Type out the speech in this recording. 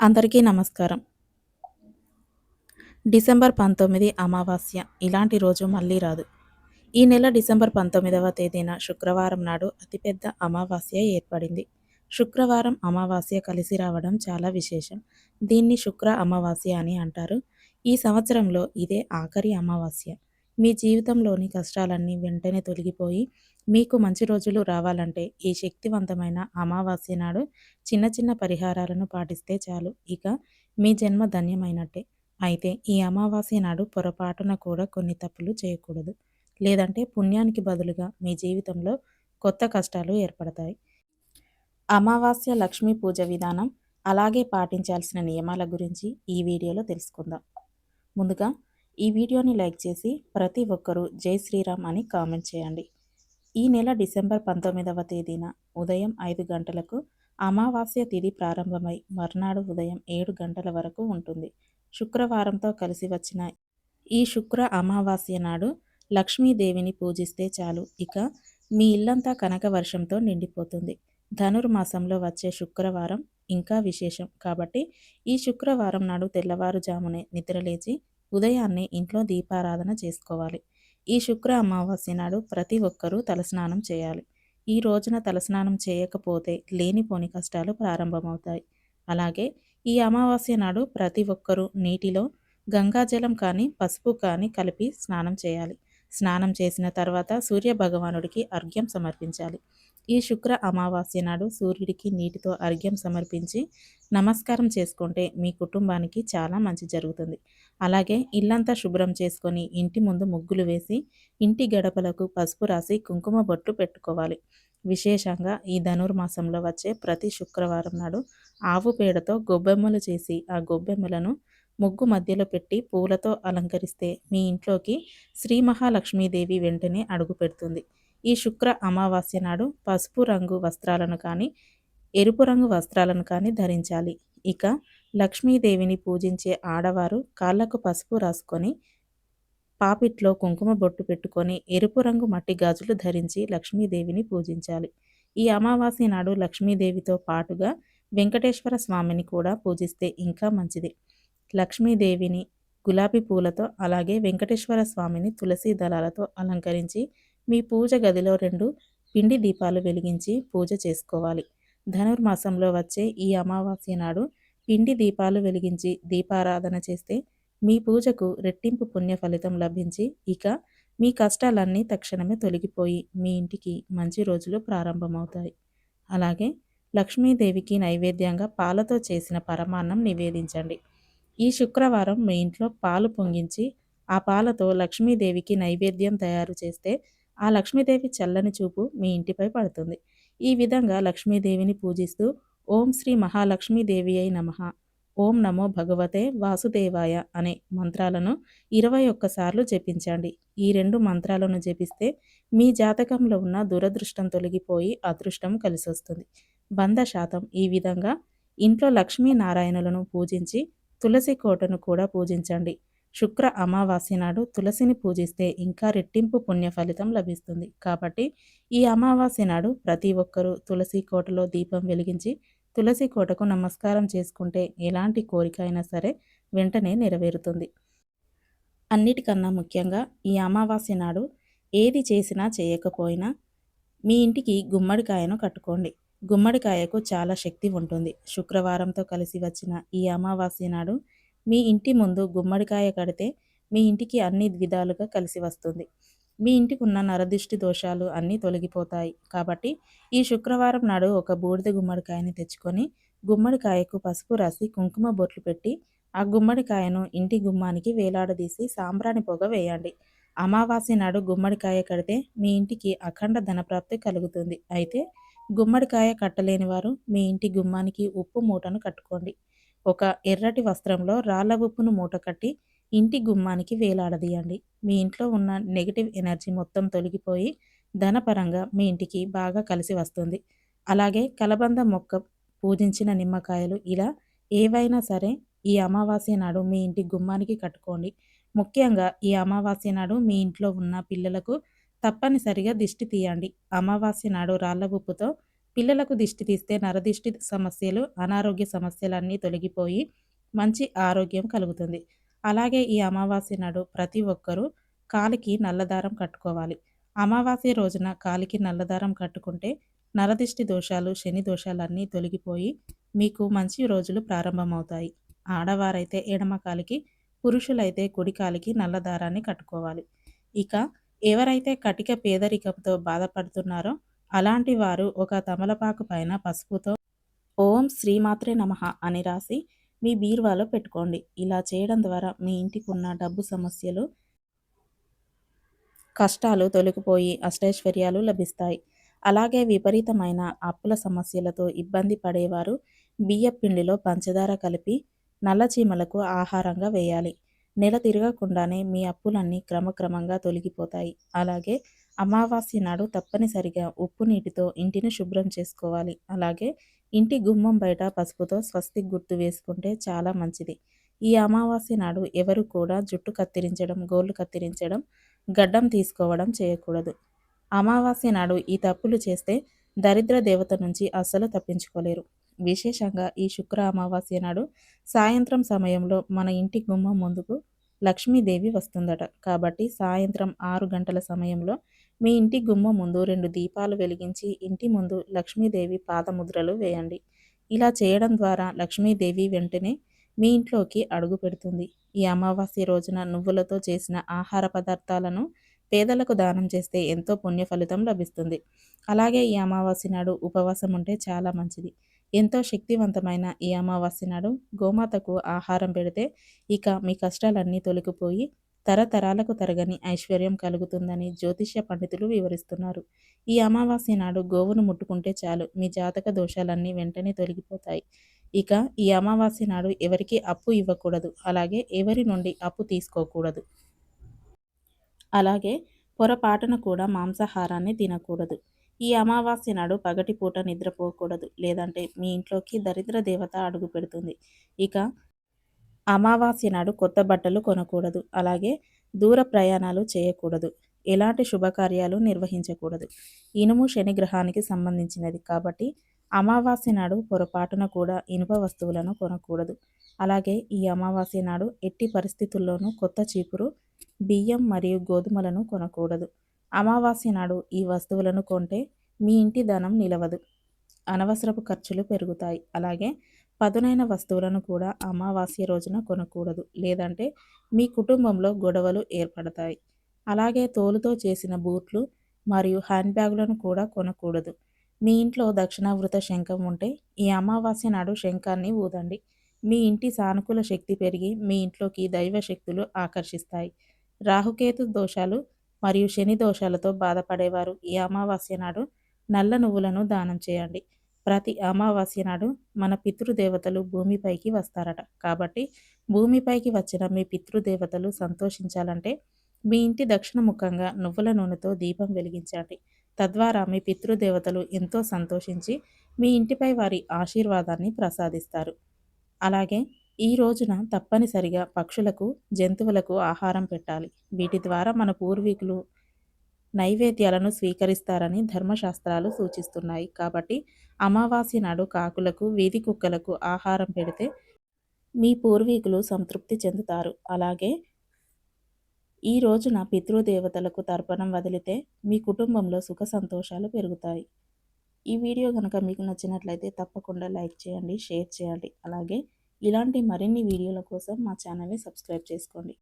అందరికీ నమస్కారం. డిసెంబర్ పంతొమ్మిది అమావాస్య. ఇలాంటి రోజు మళ్ళీ రాదు. ఈ నెల డిసెంబర్ పంతొమ్మిదవ తేదీన శుక్రవారం నాడు అతిపెద్ద అమావాస్య ఏర్పడింది. శుక్రవారం అమావాస్య కలిసి రావడం చాలా విశేషం. దీన్ని శుక్ర అమావాస్య అని అంటారు. ఈ సంవత్సరంలో ఇదే ఆఖరి అమావాస్య. మీ జీవితంలోని కష్టాలన్నీ వెంటనే తొలగిపోయి మీకు మంచి రోజులు రావాలంటే ఈ శక్తివంతమైన అమావాస్య నాడు చిన్న చిన్న పరిహారాలను పాటిస్తే చాలు. ఇక మీ జన్మ ధన్యమైనట్టే. అయితే ఈ అమావాస్య నాడు పొరపాటున కూడా కొన్ని తప్పులు చేయకూడదు. లేదంటే పుణ్యానికి బదులుగా మీ జీవితంలో కొత్త కష్టాలు ఏర్పడతాయి. అమావాస్య లక్ష్మీ పూజ విధానం అలాగే పాటించాల్సిన నియమాల గురించి ఈ వీడియోలో తెలుసుకుందాం. ముందుగా ఈ వీడియోని లైక్ చేసి ప్రతి ఒక్కరూ జై శ్రీరామ్ అని కామెంట్ చేయండి. ఈ నెల డిసెంబర్ పంతొమ్మిదవ తేదీన ఉదయం ఐదు గంటలకు అమావాస్య తిథి ప్రారంభమై మర్నాడు ఉదయం ఏడు గంటల వరకు ఉంటుంది. శుక్రవారంతో కలిసి వచ్చిన ఈ శుక్ర అమావాస్య నాడు లక్ష్మీదేవిని పూజిస్తే చాలు. ఇక మీ ఇల్లంతా కనక వర్షంతో నిండిపోతుంది. ధనుర్మాసంలో వచ్చే శుక్రవారం ఇంకా విశేషం. కాబట్టి ఈ శుక్రవారం నాడు తెల్లవారుజామునే నిద్రలేచి ఉదయాన్నే ఇంట్లో దీపారాధన చేసుకోవాలి. ఈ శుక్ర అమావాస్య నాడు ప్రతి ఒక్కరూ తలస్నానం చేయాలి. ఈ రోజున తలస్నానం చేయకపోతే లేనిపోని కష్టాలు ప్రారంభమవుతాయి. అలాగే ఈ అమావాస్య నాడు ప్రతి ఒక్కరూ నీటిలో గంగాజలం కానీ పసుపు కానీ కలిపి స్నానం చేయాలి. స్నానం చేసిన తర్వాత సూర్య భగవానుడికి అర్ఘ్యం సమర్పించాలి. ఈ శుక్ర అమావాస్య నాడు సూర్యుడికి నీటితో అర్ఘ్యం సమర్పించి నమస్కారం చేసుకుంటే మీ కుటుంబానికి చాలా మంచి జరుగుతుంది. అలాగే ఇల్లంతా శుభ్రం చేసుకొని ఇంటి ముందు ముగ్గులు వేసి ఇంటి గడపలకు పసుపు రాసి కుంకుమ బొట్టు పెట్టుకోవాలి. విశేషంగా ఈ ధనుర్మాసంలో వచ్చే ప్రతి శుక్రవారం నాడు ఆవు పేడతో గొబ్బెమ్మలు చేసి ఆ గొబ్బెమ్మలను ముగ్గు మధ్యలో పెట్టి పూలతో అలంకరిస్తే మీ ఇంట్లోకి శ్రీ మహాలక్ష్మీదేవి వెంటనే అడుగు పెడుతుంది. ఈ శుక్ర అమావాస్య నాడు పసుపు రంగు వస్త్రాలను కానీ ఎరుపు రంగు వస్త్రాలను కానీ ధరించాలి. ఇక లక్ష్మీదేవిని పూజించే ఆడవారు కాళ్ళకు పసుపు రాసుకొని పాపిట్లో కుంకుమ బొట్టు పెట్టుకొని ఎరుపు రంగు మట్టి గాజులు ధరించి లక్ష్మీదేవిని పూజించాలి. ఈ అమావాస్య నాడు లక్ష్మీదేవితో పాటుగా వెంకటేశ్వర స్వామిని కూడా పూజిస్తే ఇంకా మంచిది. లక్ష్మీదేవిని గులాబీ పూలతో అలాగే వెంకటేశ్వర స్వామిని తులసి దళాలతో అలంకరించి మీ పూజ గదిలో రెండు పిండి దీపాలు వెలిగించి పూజ చేసుకోవాలి. ధనుర్మాసంలో వచ్చే ఈ అమావాస్య నాడు పిండి దీపాలు వెలిగించి దీపారాధన చేస్తే మీ పూజకు రెట్టింపు పుణ్య ఫలితం లభించి ఇక మీ కష్టాలన్నీ తక్షణమే తొలగిపోయి మీ ఇంటికి మంచి రోజులు ప్రారంభమవుతాయి. అలాగే లక్ష్మీదేవికి నైవేద్యంగా పాలతో చేసిన పరమాన్నం నివేదించండి. ఈ శుక్రవారం మీ ఇంట్లో పాలు పొంగించి ఆ పాలతో లక్ష్మీదేవికి నైవేద్యం తయారు చేస్తే ఆ లక్ష్మీదేవి చల్లని చూపు మీ ఇంటిపై పడుతుంది. ఈ విధంగా లక్ష్మీదేవిని పూజిస్తూ ఓం శ్రీ మహాలక్ష్మీదేవి అయి నమ. ఓం నమో భగవతే వాసుదేవాయ అనే మంత్రాలను ఇరవై ఒక్కసార్లు జపించండి. ఈ రెండు మంత్రాలను జపిస్తే మీ జాతకంలో ఉన్న దురదృష్టం తొలగిపోయి అదృష్టం కలిసొస్తుంది. వంద శాతం ఈ విధంగా ఇంట్లో లక్ష్మీనారాయణులను పూజించి తులసి కోటను కూడా పూజించండి. శుక్ర అమావాస్య నాడు తులసిని పూజిస్తే ఇంకా రెట్టింపు పుణ్య ఫలితం లభిస్తుంది. కాబట్టి ఈ అమావాస్య నాడు ప్రతి ఒక్కరూ తులసి కోటలో దీపం వెలిగించి తులసి కోటకు నమస్కారం చేసుకుంటే ఎలాంటి కోరిక అయినా సరే వెంటనే నెరవేరుతుంది. అన్నిటికన్నా ముఖ్యంగా ఈ అమావాస్య నాడు ఏది చేసినా చేయకపోయినా మీ ఇంటికి గుమ్మడికాయను కట్టుకోండి. గుమ్మడికాయకు చాలా శక్తి ఉంటుంది. శుక్రవారంతో కలిసి వచ్చిన ఈ అమావాస్య నాడు మీ ఇంటి ముందు గుమ్మడికాయ కడితే మీ ఇంటికి అన్ని విధాలుగా కలిసి వస్తుంది. మీ ఇంటికి ఉన్న నరదిష్టి దోషాలు అన్నీ తొలగిపోతాయి. కాబట్టి ఈ శుక్రవారం నాడు ఒక బూడిద గుమ్మడికాయని తెచ్చుకొని గుమ్మడికాయకు పసుపు రాసి కుంకుమ బొట్లు పెట్టి ఆ గుమ్మడికాయను ఇంటి గుమ్మానికి వేలాడదీసి సాంబ్రాణి పొగ వేయండి. అమావాస్య నాడు గుమ్మడికాయ కడితే మీ ఇంటికి అఖండ ధనప్రాప్తి కలుగుతుంది. అయితే గుమ్మడికాయ కట్టలేని వారు మీ ఇంటి గుమ్మానికి ఉప్పు మూటను కట్టుకోండి. ఒక ఎర్రటి వస్త్రంలో రాళ్ళ ఉప్పును మూటకట్టి ఇంటి గుమ్మానికి వేలాడదీయండి. మీ ఇంట్లో ఉన్న నెగిటివ్ ఎనర్జీ మొత్తం తొలగిపోయి ధనపరంగా మీ ఇంటికి బాగా కలిసి వస్తుంది. అలాగే కలబంద మొక్క పూజించిన నిమ్మకాయలు ఇలా ఏవైనా సరే ఈ అమావాస్య నాడు మీ ఇంటి గుమ్మానికి కట్టుకోండి. ముఖ్యంగా ఈ అమావాస్య నాడు మీ ఇంట్లో ఉన్న పిల్లలకు తప్పనిసరిగా దిష్టి తీయండి. అమావాస్య నాడు రాళ్ళ ఉప్పుతో పిల్లలకు దిష్టి తీస్తే నరదిష్టి సమస్యలు అనారోగ్య సమస్యలన్నీ తొలగిపోయి మంచి ఆరోగ్యం కలుగుతుంది. అలాగే ఈ అమావాస్య నాడు ప్రతి ఒక్కరూ కాలికి నల్లదారం కట్టుకోవాలి. అమావాస్య రోజున కాలికి నల్లదారం కట్టుకుంటే నరదిష్టి దోషాలు శని దోషాలన్నీ తొలగిపోయి మీకు మంచి రోజులు ప్రారంభమవుతాయి. ఆడవారైతే ఎడమ కాలికి పురుషులైతే కుడి కాలికి నల్లదారాన్ని కట్టుకోవాలి. ఇక ఎవరైతే కటిక పేదరికంతో బాధపడుతున్నారో అలాంటి వారు ఒక తమలపాకు పైన పసుపుతో ఓం శ్రీమాత్రే నమ అని రాసి మీ బీరువాలో పెట్టుకోండి. ఇలా చేయడం ద్వారా మీ ఇంటికి ఉన్న డబ్బు సమస్యలు కష్టాలు తొలగిపోయి అష్టైశ్వర్యాలు లభిస్తాయి. అలాగే విపరీతమైన అప్పుల సమస్యలతో ఇబ్బంది పడేవారు బియ్య పిండిలో పంచదార కలిపి నల్లచీమలకు ఆహారంగా వేయాలి. నెల తిరగకుండానే మీ అప్పులన్నీ క్రమక్రమంగా తొలగిపోతాయి. అలాగే అమావాస్య నాడు తప్పనిసరిగా ఉప్పు నీటితో ఇంటిని శుభ్రం చేసుకోవాలి. అలాగే ఇంటి గుమ్మం బయట పసుపుతో స్వస్తి గుర్తు వేసుకుంటే చాలా మంచిది. ఈ అమావాస్య నాడు ఎవరు కూడా జుట్టు కత్తిరించడం గోళ్ళు కత్తిరించడం గడ్డం తీసుకోవడం చేయకూడదు. అమావాస్య నాడు ఈ తప్పులు చేస్తే దరిద్ర దేవత నుంచి అస్సలు తప్పించుకోలేరు. విశేషంగా ఈ శుక్ర అమావాస్య నాడు సాయంత్రం సమయంలో మన ఇంటి గుమ్మం ముందుకు లక్ష్మీదేవి వస్తుందట. కాబట్టి సాయంత్రం ఆరు గంటల సమయంలో మీ ఇంటి గుమ్మ ముందు రెండు దీపాలు వెలిగించి ఇంటి ముందు లక్ష్మీదేవి పాదముద్రలు వేయండి. ఇలా చేయడం ద్వారా లక్ష్మీదేవి వెంటనే మీ ఇంట్లోకి అడుగు పెడుతుంది. ఈ అమావాస్య రోజున నువ్వులతో చేసిన ఆహార పదార్థాలను పేదలకు దానం చేస్తే ఎంతో పుణ్య ఫలితం లభిస్తుంది. అలాగే ఈ అమావాస్య నాడు ఉపవాసం ఉంటే చాలా మంచిది. ఎంతో శక్తివంతమైన ఈ అమావాస్య నాడు గోమాతకు ఆహారం పెడితే ఇక మీ కష్టాలన్నీ తొలగిపోయి తరతరాలకు తరగని ఐశ్వర్యం కలుగుతుందని జ్యోతిష్య పండితులు వివరిస్తున్నారు. ఈ అమావాస్య నాడు గోవును ముట్టుకుంటే చాలు. మీ జాతక దోషాలన్నీ వెంటనే తొలగిపోతాయి. ఇక ఈ అమావాస్య నాడు ఎవరికి అప్పు ఇవ్వకూడదు. అలాగే ఎవరి నుండి అప్పు తీసుకోకూడదు. అలాగే పొరపాటున కూడా మాంసాహారాన్ని తినకూడదు. ఈ అమావాస్య నాడు పగటిపూట నిద్రపోకూడదు. లేదంటే మీ ఇంట్లోకి దరిద్ర దేవత అడుగు పెడుతుంది. ఇక అమావాస్య నాడు కొత్త బట్టలు కొనకూడదు. అలాగే దూర ప్రయాణాలు చేయకూడదు. ఎలాంటి శుభకార్యాలు నిర్వహించకూడదు. ఇనుము శని గ్రహానికి సంబంధించినది కాబట్టి అమావాస్య నాడు పొరపాటున కూడా ఇనుప వస్తువులను కొనకూడదు. అలాగే ఈ అమావాస్య నాడు ఎట్టి పరిస్థితుల్లోనూ కొత్త చీపురు బియ్యం మరియు గోధుమలను కొనకూడదు. అమావాస్య నాడు ఈ వస్తువులను కొంటే మీ ఇంటి ధనం నిలవదు. అనవసరపు ఖర్చులు పెరుగుతాయి. అలాగే పదునైన వస్తువులను కూడా అమావాస్య రోజున కొనకూడదు. లేదంటే మీ కుటుంబంలో గొడవలు ఏర్పడతాయి. అలాగే తోలుతో చేసిన బూట్లు మరియు హ్యాండ్ బ్యాగులను కూడా కొనకూడదు. మీ ఇంట్లో దక్షిణావృత శంఖం ఉంటే ఈ అమావాస్య నాడు శంఖాన్ని ఊదండి. మీ ఇంటి సానుకూల శక్తి పెరిగి మీ ఇంట్లోకి దైవ శక్తులు ఆకర్షిస్తాయి. రాహుకేతు దోషాలు మరియు శని దోషాలతో బాధపడేవారు ఈ అమావాస్య నాడు నల్ల నువ్వులను దానం చేయండి. ప్రతి అమావాస్య నాడు మన పితృదేవతలు భూమిపైకి వస్తారట. కాబట్టి భూమిపైకి వచ్చిన మీ పితృదేవతలు సంతోషించాలంటే మీ ఇంటి దక్షిణ ముఖంగా నువ్వుల నూనెతో దీపం వెలిగించండి. తద్వారా మీ పితృదేవతలు ఎంతో సంతోషించి మీ ఇంటిపై వారి ఆశీర్వాదాన్ని ప్రసాదిస్తారు. అలాగే ఈ రోజున తప్పనిసరిగా పక్షులకు జంతువులకు ఆహారం పెట్టాలి. వీటి ద్వారా మన పూర్వీకులు నైవేద్యాలను స్వీకరిస్తారని ధర్మశాస్త్రాలు సూచిస్తున్నాయి. కాబట్టి అమావాస్య నాడు కాకులకు వీధి కుక్కలకు ఆహారం పెడితే మీ పూర్వీకులు సంతృప్తి చెందుతారు. అలాగే ఈ రోజున పితృదేవతలకు తర్పణం వదిలితే మీ కుటుంబంలో సుఖ సంతోషాలు పెరుగుతాయి. ఈ వీడియో కనుక మీకు నచ్చినట్లయితే తప్పకుండా లైక్ చేయండి షేర్ చేయండి. అలాగే ఇలాంటి మరిన్ని వీడియోల కోసం మా ఛానల్ని సబ్స్క్రైబ్ చేసుకోండి.